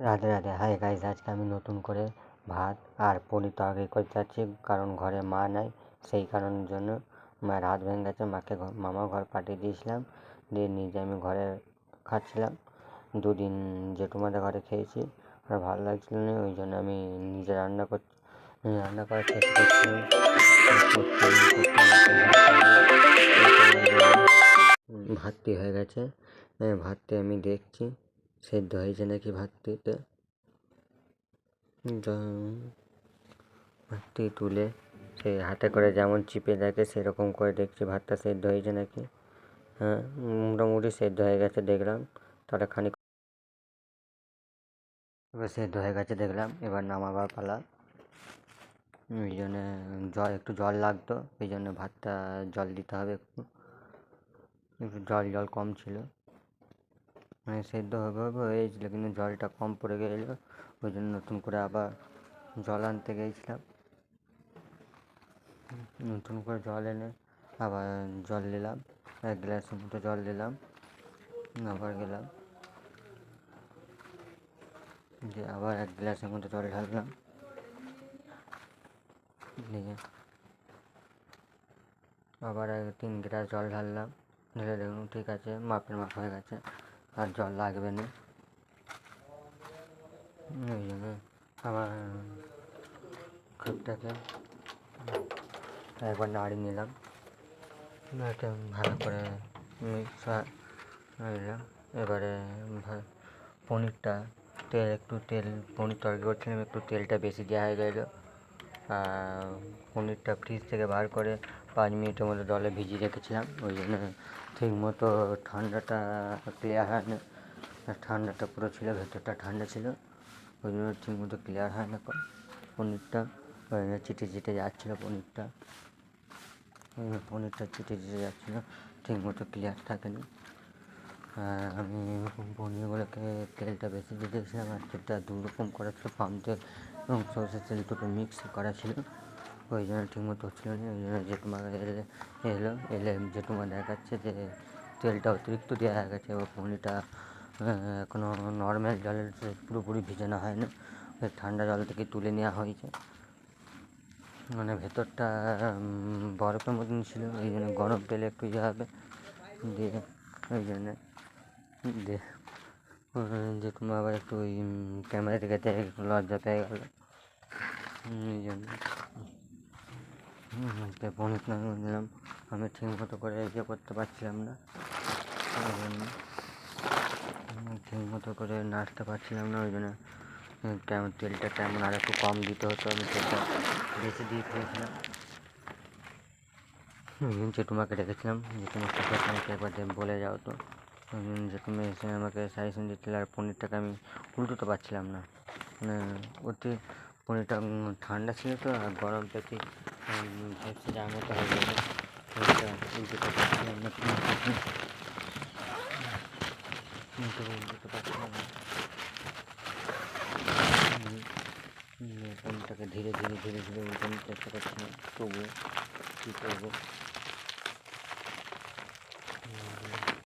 Radhe Radhe. Hi guys আজকে আমি নতুন করে ভাত আর পনির তরকারি করতে যাচ্ছি, কারণ ঘরে মা নাই। সেই কারণের জন্য মায়ের হাত ভেঙে গেছে, মাকে মামার ঘর পাঠিয়ে দিয়েছিলাম। দিয়ে নিজে আমি ঘরে খাচ্ছিলাম। দুদিন জেঠুমাদের ঘরে খেয়েছি, আর ভালো লাগছিল না, ওই জন্য আমি নিজে রান্না কর রান্না করার চেষ্টা করছিলাম ভাতটি হয়ে গেছে। ভাতটি আমি দেখছি। সেদ্ধ হয়েছে নাকি ভাতটিতে? ভাতটি তুলে সে হাতে করে যেমন চিপে দেখে সেরকম করে দেখছি ভাতটা সেদ্ধ হয়েছে নাকি? হ্যাঁ মোটামুটি সেদ্ধ হয়ে গেছে, দেখলাম। তাহলে খানিক এবার সেদ্ধ হয়ে গেছে, দেখলাম। এবার নামাবার পালা। ওই জন্যে জল, একটু জল লাগতো, এই জন্য ভাতটা জল দিতে হবে একটু। একটু জল জল কম ছিল। মানে সেদ্ধ হবে হবে, হয়েছিল কিন্তু জলটা কম পড়ে গেছিল, ওই জন্য নতুন করে আবার জল আনতে গিয়েছিলাম নতুন করে জল এনে আবার জল নিলাম, এক গ্লাসের মতো জল দিলাম আবার গেলাম। দিয়ে আবার এক গ্লাসের মতো জল ঢাললাম। দিয়ে আবার তিন গ্লাস জল ঢাললাম। ঢেলে দেখুন ঠিক আছে, মাপের মাপ হয়ে গেছে। আর জল লাগবে না। ওই জন্য আবার খাপটাকে একবার নাড়িয়ে নিলাম। এটা ভালো করে নিলাম। এবারে পনিরটা তেল, একটু তেল, পনির তরকারি করছিলাম, একটু তেলটা বেশি দেওয়া হয়ে গেলো। পনিরটা ফ্রিজ থেকে বার করে পাঁচ মিনিটের মতো জলে ভিজিয়ে রেখেছিলাম। ওই জন্য ঠিক মতো ঠান্ডাটা ক্লিয়ার হয় না ঠান্ডাটা পুরো ছিল, ভেতরটা ঠান্ডা ছিল। ওই জন্য ঠিক মতো ক্লিয়ার হয় না পনিরটা। চিটে চিটে যাচ্ছিল পনিরটা। পনিরটা চিটে চিটে যাচ্ছিল, ঠিক মতো ক্লিয়ার থাকেনি। আর আমি পনিরগুলোকে তেলটা বেশি দিয়ে দিয়েছিলাম আর তেলটা দু রকম করা ছিল, পাম তেল এবং সরষের তেল দুটো মিক্স করা ছিল। ওই জন্য ঠিক মতো হচ্ছিল না, ওই জন্য জেঠুমা এলে, এলো, এলে জেঠুমা দেখাচ্ছে যে তেলটা অতিরিক্ত দেওয়া হয়ে গেছে এবার পনিরটা এখনও নর্মাল জলের সে পুরোপুরি ভিজানো হয় না ঠান্ডা জল থেকে তুলে নেওয়া হয়েছে। মানে ভেতরটা বরফের মতন ছিল ওই জন্য গরম তেলে একটু ইয়ে হবে, দিয়ে ওই জন্যে জেঠুমা আবার একটু ওই ক্যামেরা থেকে লজ্জা পেয়ে গেল। এই জন্য। আজকে রান্না দিলাম। আমি ঠিক মতো করে ইয়ে করতে পারছিলাম না। ওই জন্য। ঠিক মতো করে নাড়তে পারছিলাম না ওই জন্য কেমন তেলটা কেমন আর একটু কম দিতে হতো আমি তেলটা বেশি দিয়ে হুম, জেঠুমাকে ডেকেছিলাম জেঠুমা সাথে একবার যে বলে যাও তো। উম, জেঠুমা এসে আমাকে সাজেশন দিচ্ছিল আর পনিরটাকে আমি উল্টোতে পারছিলাম না। মানে অতি পনিরটা ঠান্ডা ছিল তো আর গরম পেতে ভেবছি যে তো যাবে পনিরটা উল্টোতে পারছিলাম না উল্টোতে পারছিলাম না। পনিরটাকে ধীরে ধীরে ধীরে ধীরে উল্টানোর চেষ্টা করছিলাম। তবুও কী করব?